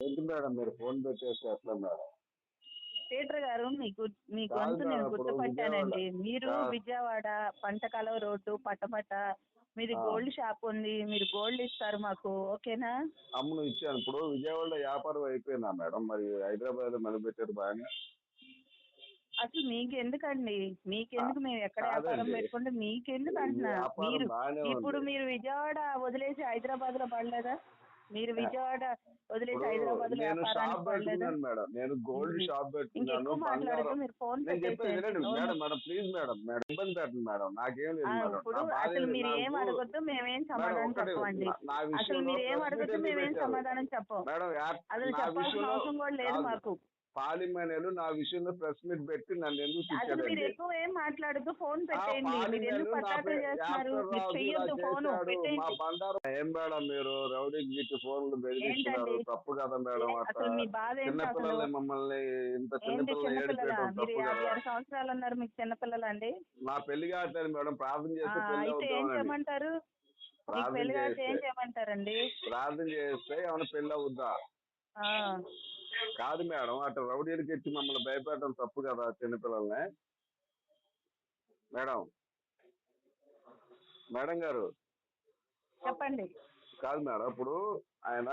ఏంటి మేడం మీరు ఫోన్ పెట్టేస్తే ఎట్లా మేడం? పీటర్ గారు మీకు మీ గొంతు నేను గుర్తుపట్టానండి. మీరు. విజయవాడ పంటకాలం రోడ్డు పట్టపట్ట మీది. గోల్డ్ షాప్ ఉంది మీరు గోల్డ్ ఇస్తారు మాకు ఓకేనా? అమ్మును ఇచ్చాను. ఇప్పుడు విజయవాడలో వ్యాపారం అయిపోయిందా మేడం? మరి హైదరాబాద్లో మొదలుపెట్టారు బాగా అసలు మీకు ఎందుకండి మీకెందుకు మేము ఎక్కడ. వ్యాపారం పెట్టుకుంటే మీకెందుకు అంటున్నా మీరు. ఇప్పుడు మీరు విజయవాడ వదిలేసి హైదరాబాద్లో పడలేదా? మీరు విజయవాడ వదిలేసి హైదరాబాద్లో నేను షాప్ పెట్టుకున్నాను మేడం. నేను గోల్డ్ షాప్ పెట్టుకున్నాను. బంగారం నేను చెప్పేది వినండి. Madam madam please madam madam ఇబ్బంది పెట్టండి మేడం. నాకేం లేదు మేడం. ఇప్పుడు అసలు? మీరు ఏం అడగొద్దు మేమేం సమాధానం నా అసలు మీరు ఏం అడగొద్దు మేమేం. సమాధానం చెప్పం. మేడం అసలు చెప్పాల్సిన అవసరం కూడా లేదు. మాకు. పాలిమనేలు నా విషయంలో ప్రెస్ మీట్ పెట్టి నన్ను ఎందుకు మీరు ఎక్కువ ఏం మాట్లాడుతూ ఫోన్ ఆ పెట్టేయండి. మీరు పాలిమేలు ఎందుకు నా పట్టాకులు పే- చేస్తున్నారు? యాప్టర్ మీరు రాజు చెయ్యొద్దు ఇలా ఫోన్ చేశాడు. మా బండారు ఏం మేడం మీరు? రౌడీ గిట్టి ఫోన్లు బెదిరిస్తున్నారు? తప్పు కదా మేడం? చిన్నపిల్లల్ని మమ్మల్ని ఇంత చిన్నపిల్లలు చిన్నపిల్లల ఏడిపేయడం తప్పు కదా. సంవత్సరాలు ఉన్నారు మీకు చిన్నపిల్లలండి నా పెళ్ళి కావట్లేదు మేడం ప్రార్థన చేస్తే పెళ్ళి అయితే ఏం చేయమంటారు? ప్రార్థన పెళ్ళి కాకపోతే ఏం చేస్తే. చేయమంటారండి? ప్రార్థన చేస్తే ఏమైనా పెళ్ళి అవుద్దా? కాదు మేడం అట్లా రౌడీలకి ఇచ్చి మమ్మల్ని భయపెట్టడం తప్పు కదా చిన్నపిల్లల్ని. మేడం. మేడం గారు. చెప్పండి. కాదు మేడం ఇప్పుడు ఆయన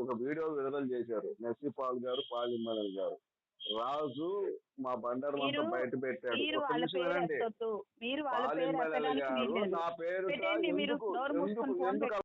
ఒక వీడియో విడుదల చేశారు. మెస్సీ పాల్ గారు పాలిమల్ గారు. రాజు మా బండారు అంతా బయట పెట్టాడు. వినండి. పాలిమల్ గారు నా పేరు ఎందుకు